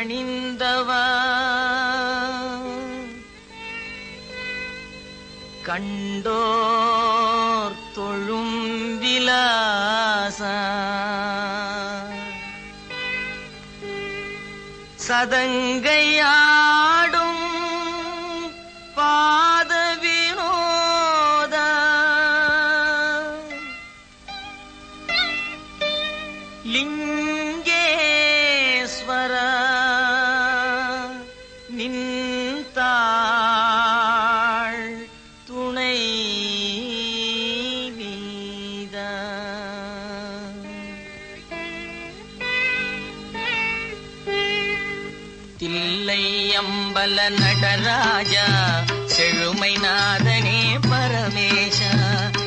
அணிந்தவா கண்டோர் தொழும் விலாச. சதங்கையாடும் பாத வினோத லிங்க தாள் துணை வீத. தில்லை அம்பல நடராஜா செழுமை நாதனே பரமேஷா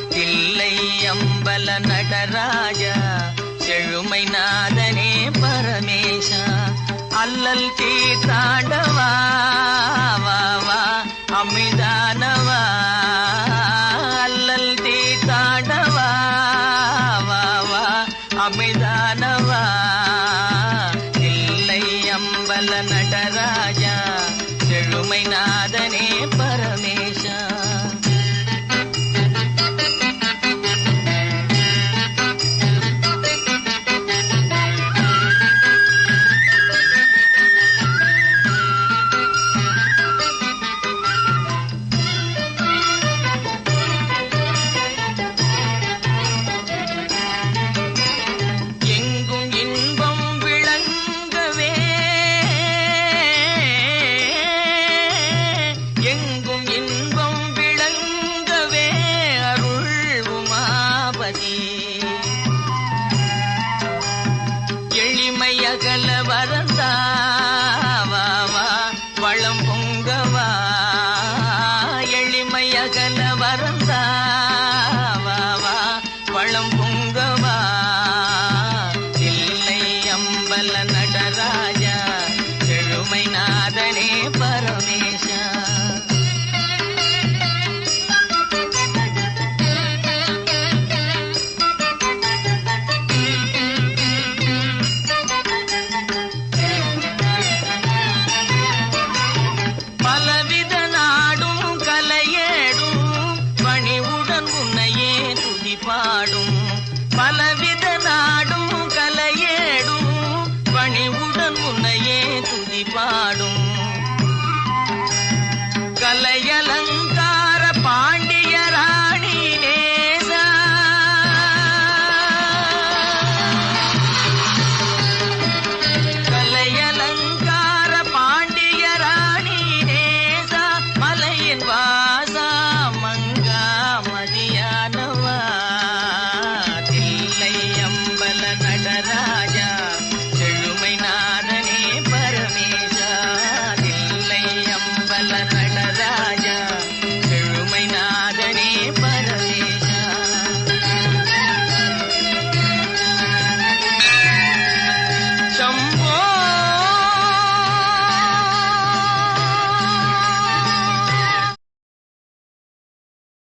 தில்லை அம்பல நடராஜா செழுமை நாதனே பரமேஷா அல்லல் தீர்த்தாண்டவா நல்ல நடராஜா செழுமை நாத